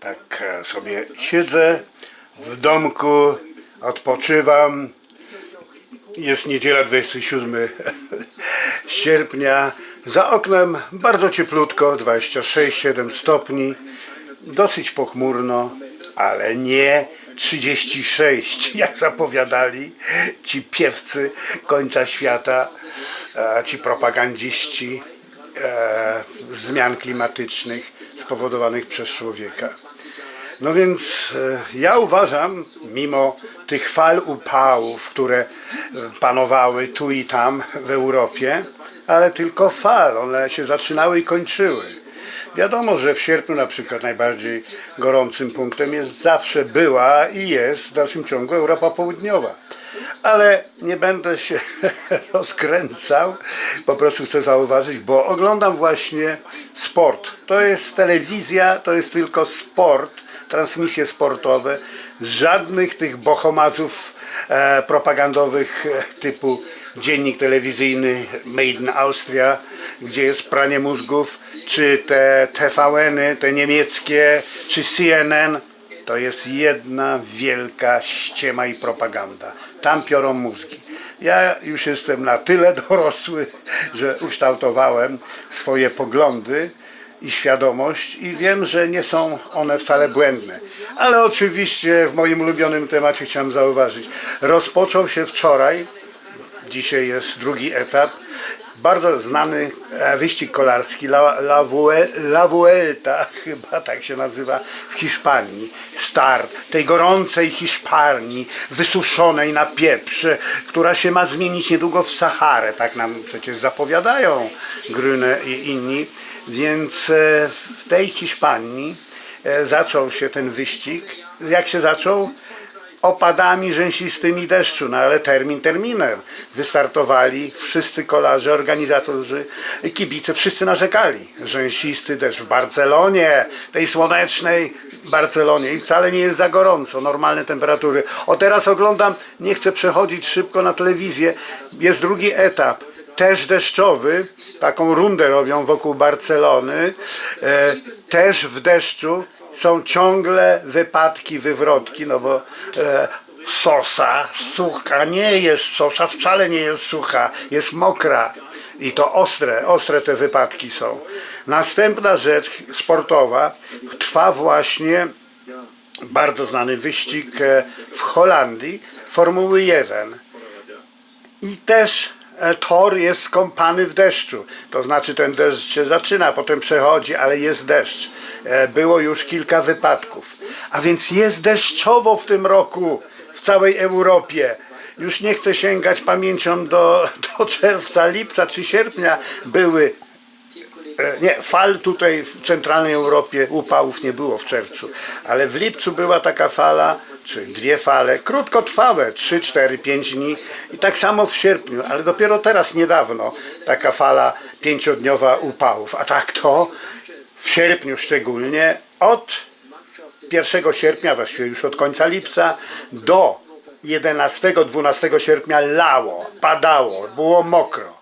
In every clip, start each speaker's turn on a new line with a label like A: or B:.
A: Tak e, sobie siedzę w domku, odpoczywam. Jest niedziela 27 sierpnia. Za oknem bardzo cieplutko, 26-7 stopni. Dosyć pochmurno, ale nie 36, jak zapowiadali ci piewcy końca świata, e, ci propagandziści e, zmian klimatycznych spowodowanych przez człowieka. No więc e, ja uważam, mimo tych fal upałów, które e, panowały tu i tam w Europie, ale tylko fal, one się zaczynały i kończyły. Wiadomo, że w sierpniu na przykład najbardziej gorącym punktem jest zawsze była i jest w dalszym ciągu Europa Południowa. Ale nie będę się rozkręcał, po prostu chcę zauważyć, bo oglądam właśnie sport. To jest telewizja, to jest tylko sport, transmisje sportowe, żadnych tych bohomazów e, propagandowych e, typu dziennik telewizyjny Made in Austria, gdzie jest pranie mózgów, czy te TVN-y, te niemieckie, czy CNN, to jest jedna wielka ściema i propaganda. Tam piorą mózgi. Ja już jestem na tyle dorosły, że ukształtowałem swoje poglądy i świadomość i wiem, że nie są one wcale błędne. Ale oczywiście w moim ulubionym temacie chciałem zauważyć. Rozpoczął się wczoraj, dzisiaj jest drugi etap, bardzo znany e, wyścig kolarski La, La, La Vuelta, chyba tak się nazywa, w Hiszpanii. Start tej gorącej Hiszpanii, wysuszonej na pieprz, która się ma zmienić niedługo w Saharę, tak nam przecież zapowiadają Grüne i inni. Więc e, w tej Hiszpanii e, zaczął się ten wyścig. Jak się zaczął? Opadami rzęsistymi deszczu, no ale termin terminem. Wystartowali wszyscy kolarze, organizatorzy, kibice, wszyscy narzekali. Rzęsisty deszcz w Barcelonie, tej słonecznej Barcelonie i wcale nie jest za gorąco, normalne temperatury. O teraz oglądam, nie chcę przechodzić szybko na telewizję, jest drugi etap też deszczowy, taką rundę robią wokół Barcelony, e, też w deszczu są ciągle wypadki, wywrotki, no bo e, sosa sucha nie jest, sosa wcale nie jest sucha, jest mokra i to ostre, ostre te wypadki są. Następna rzecz sportowa trwa właśnie bardzo znany wyścig e, w Holandii Formuły 1 i też tor jest skąpany w deszczu. To znaczy ten deszcz się zaczyna, potem przechodzi, ale jest deszcz. E, Było już kilka wypadków. A więc jest deszczowo w tym roku w całej Europie. Już nie chcę sięgać pamięcią do, do czerwca, lipca czy sierpnia. Były E, nie, fal tutaj w centralnej Europie upałów nie było w czerwcu, ale w lipcu była taka fala, czy dwie fale, krótkotrwałe, 3, 4, 5 dni i tak samo w sierpniu, ale dopiero teraz niedawno taka fala pięciodniowa upałów, a tak to w sierpniu szczególnie od 1 sierpnia, właściwie już od końca lipca do 11-12 sierpnia lało, padało, było mokro.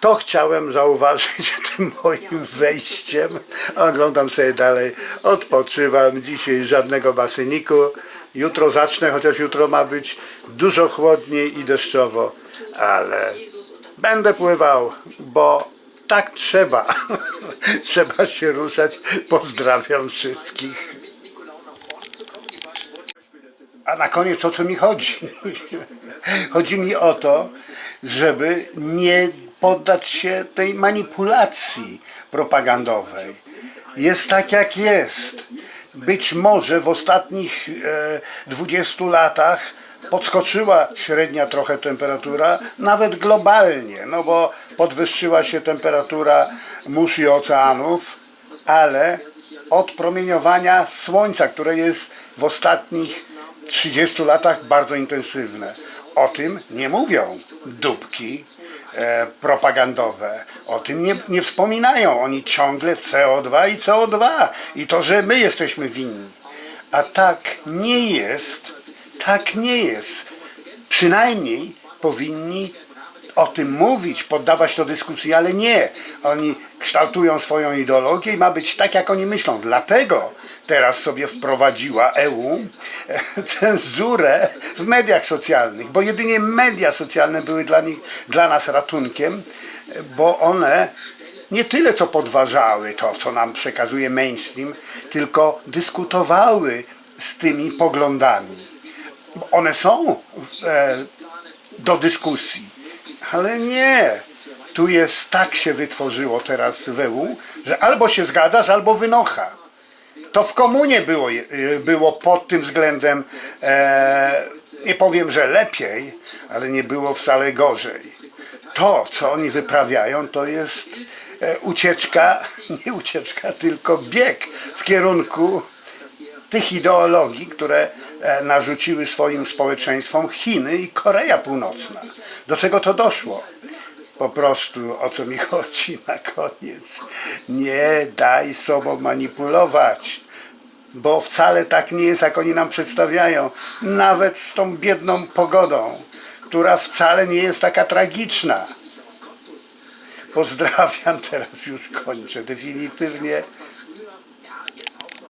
A: To chciałem zauważyć tym moim wejściem. Oglądam sobie dalej, odpoczywam. Dzisiaj żadnego baseniku. Jutro zacznę, chociaż jutro ma być dużo chłodniej i deszczowo, ale będę pływał, bo tak trzeba. trzeba się ruszać. Pozdrawiam wszystkich. A na koniec o co mi chodzi? Chodzi mi o to, żeby nie poddać się tej manipulacji propagandowej. Jest tak jak jest. Być może w ostatnich e, 20 latach podskoczyła średnia trochę temperatura, nawet globalnie, no bo podwyższyła się temperatura mórz i oceanów, ale od promieniowania słońca, które jest w ostatnich 30 latach bardzo intensywne. O tym nie mówią dupki e, propagandowe. O tym nie, nie wspominają. Oni ciągle CO2 i CO2. I to, że my jesteśmy winni. A tak nie jest. Tak nie jest. Przynajmniej powinni o tym mówić, poddawać to dyskusji, ale nie. Oni kształtują swoją ideologię i ma być tak, jak oni myślą. Dlatego teraz sobie wprowadziła EU cenzurę w mediach socjalnych, bo jedynie media socjalne były dla nich, dla nas ratunkiem, bo one nie tyle co podważały to, co nam przekazuje mainstream, tylko dyskutowały z tymi poglądami. One są e, do dyskusji, ale nie. Tu jest tak się wytworzyło teraz w EU, że albo się zgadzasz, albo wynocha. To w komunie było, y, było pod tym względem, e, nie powiem, że lepiej, ale nie było wcale gorzej. To, co oni wyprawiają, to jest e, ucieczka, nie ucieczka, tylko bieg w kierunku tych ideologii, które e, narzuciły swoim społeczeństwom Chiny i Korea Północna. Do czego to doszło? Po prostu o co mi chodzi na koniec. Nie daj sobą manipulować, bo wcale tak nie jest, jak oni nam przedstawiają. Nawet z tą biedną pogodą, która wcale nie jest taka tragiczna. Pozdrawiam, teraz już kończę definitywnie.